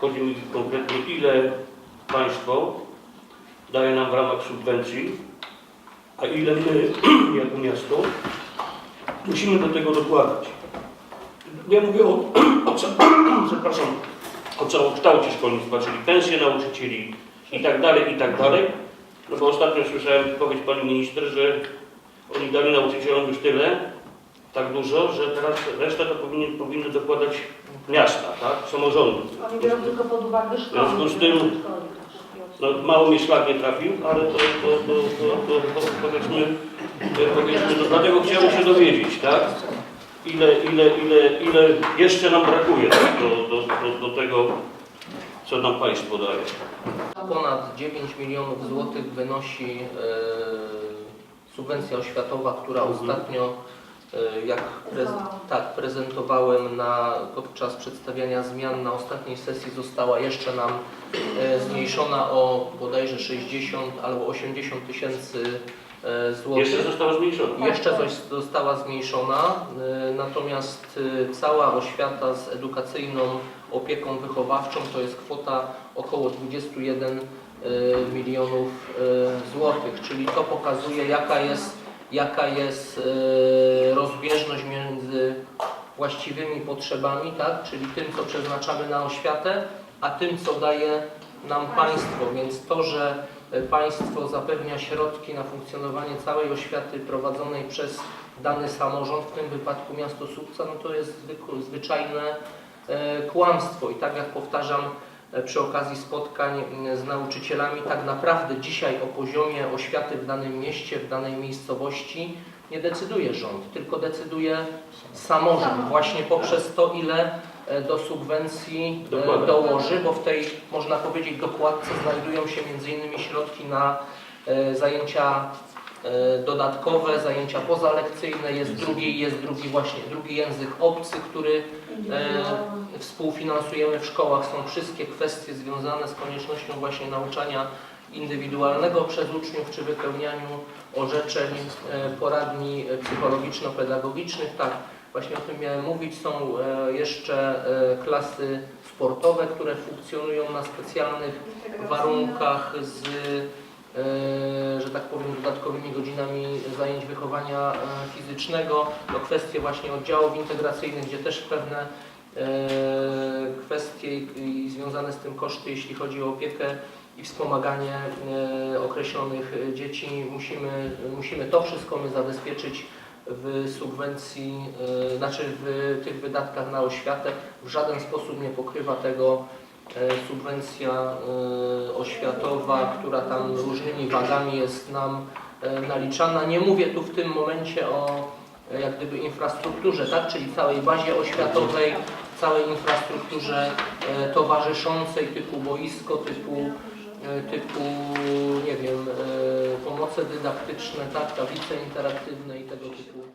Chodzi mi konkretnie, ile państwo daje nam w ramach subwencji, a ile my, jako miasto, musimy do tego dokładać. Ja mówię o, o, przepraszam, o całokształcie szkolnictwa, czyli pensje nauczycieli i tak dalej, i tak dalej. No bo ostatnio słyszałem wypowiedź pani minister, że oni dali nauczycielom już tyle, tak dużo, że teraz resztę to powinny, powinny dokładać miasta, tak? Samorządy. Oni biorą tylko pod uwagę szkoły. W związku z tym- No, mało mnie szlak nie trafił, ale to, to, to, to, to, to powiedzmy, to powiedzmy no, dlatego chciałem się dowiedzieć, tak? Ile, ile, ile, ile jeszcze nam brakuje tak, do, do, do, do tego, co nam państwo daje. Ponad 9 milionów złotych wynosi e, subwencja oświatowa, która Mhm. ostatnio, e, jak prez, tak, prezentowałem na, podczas przedstawiania zmian na ostatniej sesji, została jeszcze nam e, zmniejszona o bodajże 60 albo 80 tysięcy e, złotych. Jeszcze została zmniejszona. Jeszcze coś została zmniejszona, natomiast cała oświata z edukacyjną opieką wychowawczą to jest kwota około 21 y, milionów złotych, czyli to pokazuje jaka jest, jaka jest y, rozbieżność między właściwymi potrzebami, tak? czyli tym co przeznaczamy na oświatę, a tym co daje nam państwo, więc to, że e, państwo zapewnia środki na funkcjonowanie całej oświaty prowadzonej przez dany samorząd, w tym wypadku miasto Słupca, no to jest zwyczajne e, kłamstwo. I tak jak powtarzam e, przy okazji spotkań z nauczycielami, tak naprawdę dzisiaj o poziomie oświaty w danym mieście, w danej miejscowości nie decyduje rząd, tylko decyduje samorząd właśnie poprzez to, ile e, do subwencji e, Dokładnie. dołoży, bo w tej, można powiedzieć, dokładce znajdują się m.in. środki na e, zajęcia e, dodatkowe, zajęcia pozalekcyjne, jest drugi, jest drugi właśnie, drugi język obcy, który e, współfinansujemy w szkołach. Są wszystkie kwestie związane z koniecznością właśnie nauczania indywidualnego przez uczniów, czy wypełnianiu orzeczeń e, poradni e, psychologiczno-pedagogicznych. Tak, właśnie o tym miałem mówić. Są e, jeszcze e, klasy sportowe, które funkcjonują na specjalnych warunkach z, e, powiem, dodatkowymi godzinami zajęć wychowania e, fizycznego. To kwestie właśnie oddziałów integracyjnych, gdzie też pewne e, kwestie i, związane z tym koszty, jeśli chodzi o opiekę i wspomaganie e, określonych dzieci. Musimy, musimy to wszystko my zabezpieczyć w subwencji, znaczy w tych wydatkach na oświatę. W żaden sposób nie pokrywa tego subwencja e, oświatowa, która tam różnymi wagami jest nam e, naliczana. Nie mówię tu w tym momencie o e, jak gdyby infrastrukturze, tak, czyli całej bazie oświatowej, całej infrastrukturze e, towarzyszącej typu boisko, typu e, typu, nie wiem, e, pomoce dydaktyczne, tak, tablice interaktywne i tego typu